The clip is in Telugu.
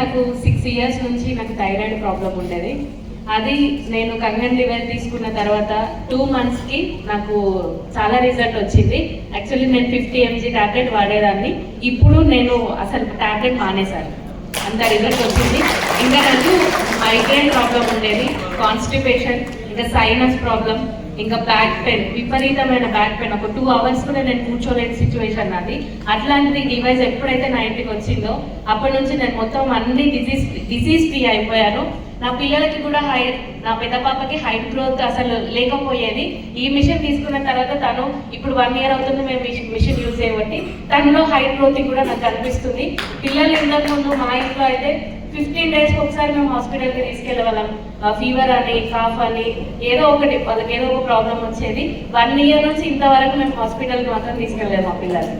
నాకు సిక్స్ ఇయర్స్ నుంచి నాకు థైరాయిడ్ ప్రాబ్లం ఉండేది. అది నేను కంగన్ లివర్ తీసుకున్న తర్వాత టూ మంత్స్కి నాకు చాలా రిజల్ట్ వచ్చింది. యాక్చువల్లీ నేను ఫిఫ్టీ ఎంజీ ట్యాబ్లెట్ వాడేదాన్ని. ఇప్పుడు నేను అసలు ట్యాబ్లెట్ మానేశాను. అంత రిజల్ట్ వచ్చింది. ఇంకా నాకు మైగ్రేన్ ప్రాబ్లం ఉండేది. కాన్స్టిపేషన్ ఇంకా సైనస్ ప్రాబ్లం ఇంకా బ్యాక్ పెయిన్ విపరీతమైన బ్యాక్ పెయిన్ ఒక టూ అవర్స్ కూడా నేను కూర్చోలేని సిచ్యువేషన్ నాది. అట్లాంటిది డివైస్ ఎప్పుడైతే నా ఇంటికి వచ్చిందో అప్పటి నుంచి నేను మొత్తం అన్ని డిసీజ్ డిసీజ్ ఫ్రీ అయిపోయాను. నా పిల్లలకి కూడా హై నా పెద్ద పాపకి హైట్ గ్రోత్ అసలు లేకపోయేది. ఈ మిషన్ తీసుకున్న తర్వాత తను ఇప్పుడు వన్ ఇయర్ అవుతుంది మేము మిషన్ మిషన్ యూజ్ చేయబట్టి. తనలో హైట్ గ్రోత్ కూడా నాకు కనిపిస్తుంది. పిల్లలు ఇంతకు ముందు మా ఇంట్లో అయితే ఫిఫ్టీన్ డేస్కి ఒకసారి మేము హాస్పిటల్కి తీసుకెళ్ళే వాళ్ళం ఫీవర్ అని కాఫ్ అని ఏదో ఒకటి వాళ్ళకి ఏదో ఒక ప్రాబ్లం వచ్చేది. వన్ ఇయర్ నుంచి ఇంతవరకు మేము హాస్పిటల్కి మాత్రం తీసుకెళ్ళలేదు మా పిల్లలు